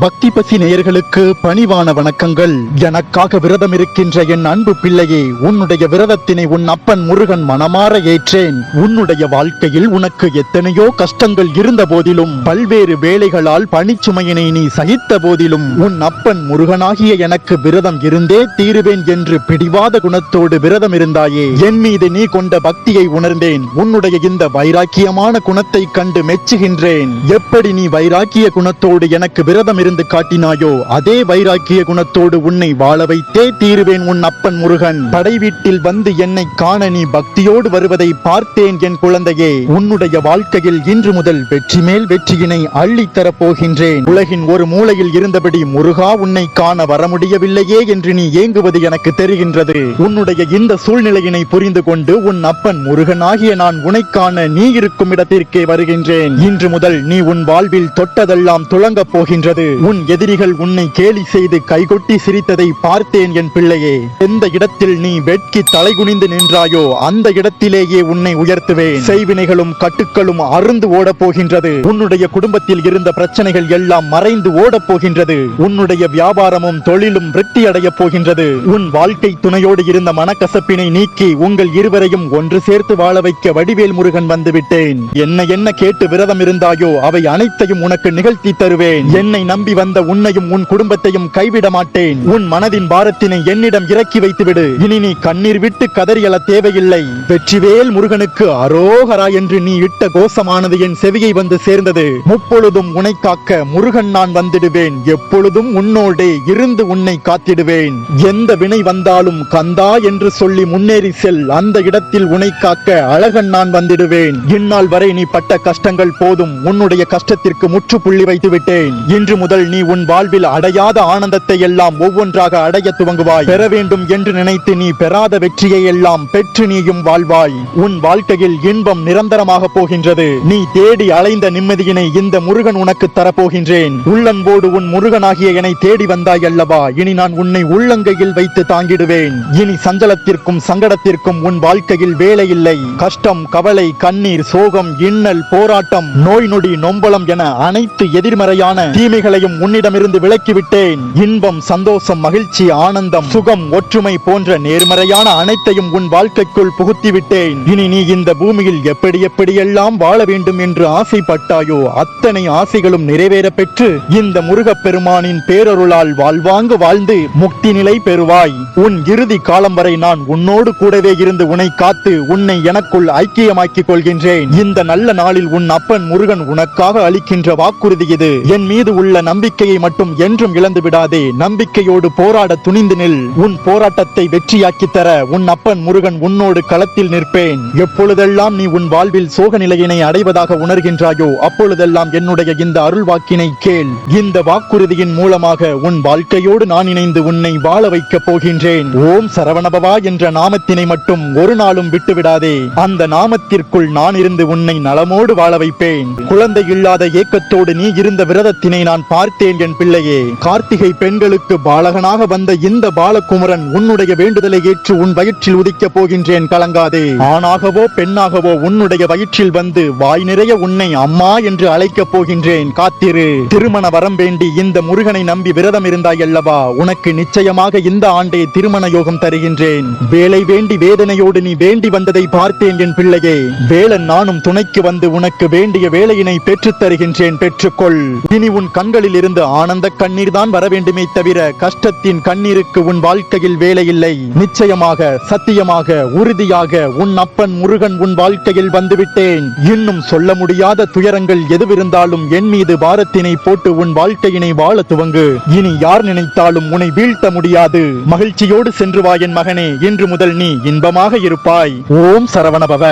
பக்தி பசி நேயர்களுக்கு பணிவான வணக்கங்கள். எனக்காக விரதம் இருக்கின்ற என் அன்பு பிள்ளையே உன்னுடைய விரதத்தினை உன் அப்பன் முருகன் மனமாற ஏற்றேன். உன்னுடைய வாழ்க்கையில் உனக்கு எத்தனையோ கஷ்டங்கள் இருந்த போதிலும் பல்வேறு வேலைகளால் பணிச்சுமையினை நீ சகித்த போதிலும் உன் அப்பன் முருகனாகிய எனக்கு விரதம் இருந்தே தீருவேன் என்று பிடிவாத குணத்தோடு விரதம் இருந்தாயே. என் மீது நீ கொண்ட பக்தியை உணர்ந்தேன். உன்னுடைய இந்த வைராக்கியமான குணத்தை கண்டு மெச்சுகின்றேன். எப்படி நீ வைராக்கிய குணத்தோடு எனக்கு விரதம் இருந்து காட்டினாயோ அதே வைராக்கிய குணத்தோடு உன்னை வாழ வைத்தே தீருவேன் உன் அப்பன் முருகன். படை வீட்டில் வந்து என்னை காண நீ பக்தியோடு வருவதை பார்த்தேன் என் குழந்தையே. உன்னுடைய வாழ்க்கையில் இன்று முதல் வெற்றி மேல் வெற்றியினை அள்ளித் தரப் போகின்றேன் உலகின் ஒரு மூலையில் இருந்தபடி முருகா உன்னை காண வர முடியவில்லையே என்று நீ ஏங்குவது எனக்கு தெரிகின்றது. உன்னுடைய இந்த சூழ்நிலையினை புரிந்து கொண்டு உன் அப்பன் முருகனாகிய நான் உனைக்கான காண நீ இருக்கும் இடத்திற்கே வருகின்றேன். இன்று முதல் நீ உன் வாழ்வில் தொட்டதெல்லாம் துளங்கப் போகின்றது. உன் எதிரிகள் உன்னை கேலி செய்து கைகொட்டி சிரித்ததை பார்த்தேன் என் பிள்ளையே. எந்த இடத்தில் நீ வெட்கி தலைகுனிந்து நின்றாயோ அந்த இடத்திலேயே உன்னை உயர்த்துவேன். செய்வினைகளும் கட்டுக்களும் அருந்து ஓடப் போகின்றது உன்னுடைய குடும்பத்தில் இருந்த பிரச்சனைகள் எல்லாம் மறைந்து ஓடப் போகின்றது உன்னுடைய வியாபாரமும் தொழிலும் விருத்தி அடையப் போகின்றது. உன் வாழ்க்கை துணையோடு இருந்த மனக்கசப்பினை நீக்கி உங்கள் இருவரையும் ஒன்று சேர்த்து வாழ வைக்க வடிவேல் முருகன் வந்துவிட்டேன். என்ன என்ன கேட்டு விரதம் இருந்தாயோ அவை அனைத்தையும் உனக்கு நிகழ்த்தி தருவேன். என்னை நம்பி வந்த உன்னையும் உன் குடும்பத்தையும் கைவிட மாட்டேன். உன் மனதின் பாரத்தினை என்னிடம் இறக்கி வைத்துவிடு. இனி நீ கண்ணீர் விட்டு கதறியல தேவையில்லை. வெற்றிவேல் முருகனுக்கு அரோகரா என்று நீ இட்ட கோஷமானது என் செவியை வந்து சேர்ந்தது. முப்பொழுதும் உனை காக்க முருகன் நான் வந்திடுவேன். எப்பொழுதும் உன்னோடே இருந்து உன்னை காத்திடுவேன். எந்த வினை வந்தாலும் கந்தா என்று சொல்லி முன்னேறி செல். அந்த இடத்தில் உனை காக்க அழகன் நான் வந்திடுவேன். இந்நாள் வரை நீ பட்ட கஷ்டங்கள் போதும். உன்னுடைய கஷ்டத்திற்கு முற்றுப்புள்ளி வைத்து விட்டேன் இன்று முதல் நீ உன் வாழ்வில் அடையாத ஆனந்தத்தை எல்லாம் ஒவ்வொன்றாக அடைய துவங்குவாய். பெற வேண்டும் என்று நினைத்து நீ பெறாத வெற்றியை எல்லாம் பெற்று நீயும் வாழ்வாய். உன் வாழ்க்கையில் இன்பம் நிரந்தரமாக போகின்றது. நீ தேடி அலைந்த நிம்மதியினை இந்த முருகன் உனக்கு தரப்போகின்றேன். உள்ளன்போடு உன் முருகனாகிய என்னை தேடி வந்தாய் அல்லவா? இனி நான் உன்னை உள்ளங்கையில் வைத்து தாங்கிடுவேன். இனி சஞ்சலத்திற்கும் சங்கடத்திற்கும் உன் வாழ்க்கையில் வேலை இல்லை. கஷ்டம் கவலை கண்ணீர் சோகம் இன்னல் போராட்டம் நோய் நொடி நொம்பலம் என அனைத்து எதிர்மறையான தீமைகளையும் உன்னிடமிருந்து விலக்கிவிட்டேன். இன்பம் சந்தோஷம் மகிழ்ச்சி ஆனந்தம் சுகம் ஒற்றுமை போன்ற நேர்மறையான அனைத்தையும் உன் வாழ்க்கைக்குள் புகுத்திவிட்டேன். இனி நீ இந்த பூமியில் எப்படி எப்படியெல்லாம் வாழ வேண்டும் என்று ஆசைப்பட்டாயோ அத்தனை ஆசைகளும் நிறைவேற பெற்று இந்த முருகப் பெருமானின் பேரருளால் வாழ்வாங்கு வாழ்ந்து முக்தி நிலை பெறுவாய். உன் இறுதி காலம் வரை நான் உன்னோடு கூடவே இருந்து உன்னை காத்து உன்னை எனக்குள் ஐக்கியமாக்கிக் கொள்கின்றேன். இந்த நல்ல நாளில் உன் அப்பன் முருகன் உனக்காக அளிக்கின்ற வாக்குறுதி இது. என் மீது உள்ள நம்பிக்கையை மட்டும் என்றும் இழந்து விடாதே. நம்பிக்கையோடு போராட துணிந்து நில். உன் போராட்டத்தை வெற்றியாக்கி தர உன் அப்பன் முருகன் உன்னோடு களத்தில் நிற்பேன். எப்பொழுதெல்லாம் நீ உன் வாழ்வில் சோக நிலையினை அடைவதாக உணர்கின்றாயோ அப்பொழுதெல்லாம் என்னுடைய இந்த அருள் வாக்கினை கேள். இந்த வாக்குறுதியின் மூலமாக உன் வாழ்க்கையோடு நான் இணைந்து உன்னை வாழ வைக்கப் போகின்றேன். ஓம் சரவணபவா என்ற நாமத்தினை மட்டும் ஒரு நாளும் விட்டுவிடாதே. அந்த நாமத்திற்குள் நான் இருந்து உன்னை நலமோடு வாழ வைப்பேன். குழந்தை இல்லாத ஏக்கத்தோடு நீ இருந்த விரதத்தினை நான் பார்த்தேன் என் பிள்ளையே கார்த்திகை பெண்களுக்கு பாலகனாக வந்த இந்த பாலகுமரன் உன்னுடைய வேண்டுதலை ஏற்று உன் வயிற்றில் உதிக்கப் போகின்றேன் கலங்காதே. ஆணாகவோ பெண்ணாகவோ உன்னுடைய வயிற்றில் வந்து வாய் நிறைய உன்னை அம்மா என்று அழைக்கப் போகின்றேன் காத்திரு. திருமண வரம் வேண்டி இந்த முருகனை நம்பி விரதம் இருந்தாய் அல்லவா? உனக்கு நிச்சயமாக இந்த ஆண்டே திருமண யோகம் தருகின்றேன். வேலை வேண்டி வேதனையோடு நீ வேண்டி வந்ததை பார்த்தேன் என் பிள்ளையே. வேலன் நானும் துணைக்கு வந்து உனக்கு வேண்டிய வேலையினை பெற்றுத் தருகின்றேன் பெற்றுக்கொள். இனி உன் கண்களில் இருந்து ஆனந்த கண்ணீர் தான் வர வேண்டுமே தவிர கஷ்டத்தின் கண்ணீருக்கு உன் வாழ்க்கையில் வேலையில்லை. நிச்சயமாக சத்தியமாக உறுதியாக உன் அப்பன் முருகன் உன் வாழ்க்கையில் வந்துவிட்டேன். இன்னும் சொல்ல முடியாத துயரங்கள் எதுவிருந்தாலும் என் மீது பாரத்தினை போட்டு உன் வாழ்க்கையினை வாழ துவங்கு. இனி யார் நினைத்தாலும் உன்னை வீழ்த்த முடியாது. மகிழ்ச்சியோடு சென்று வா என் மகனே இன்று முதல் நீ இன்பமாக இருப்பாய். ஓம் சரவணபவ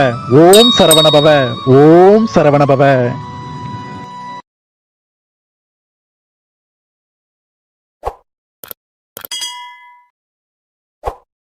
ஓம் சரவணபவ ஓம் சரவணபவ.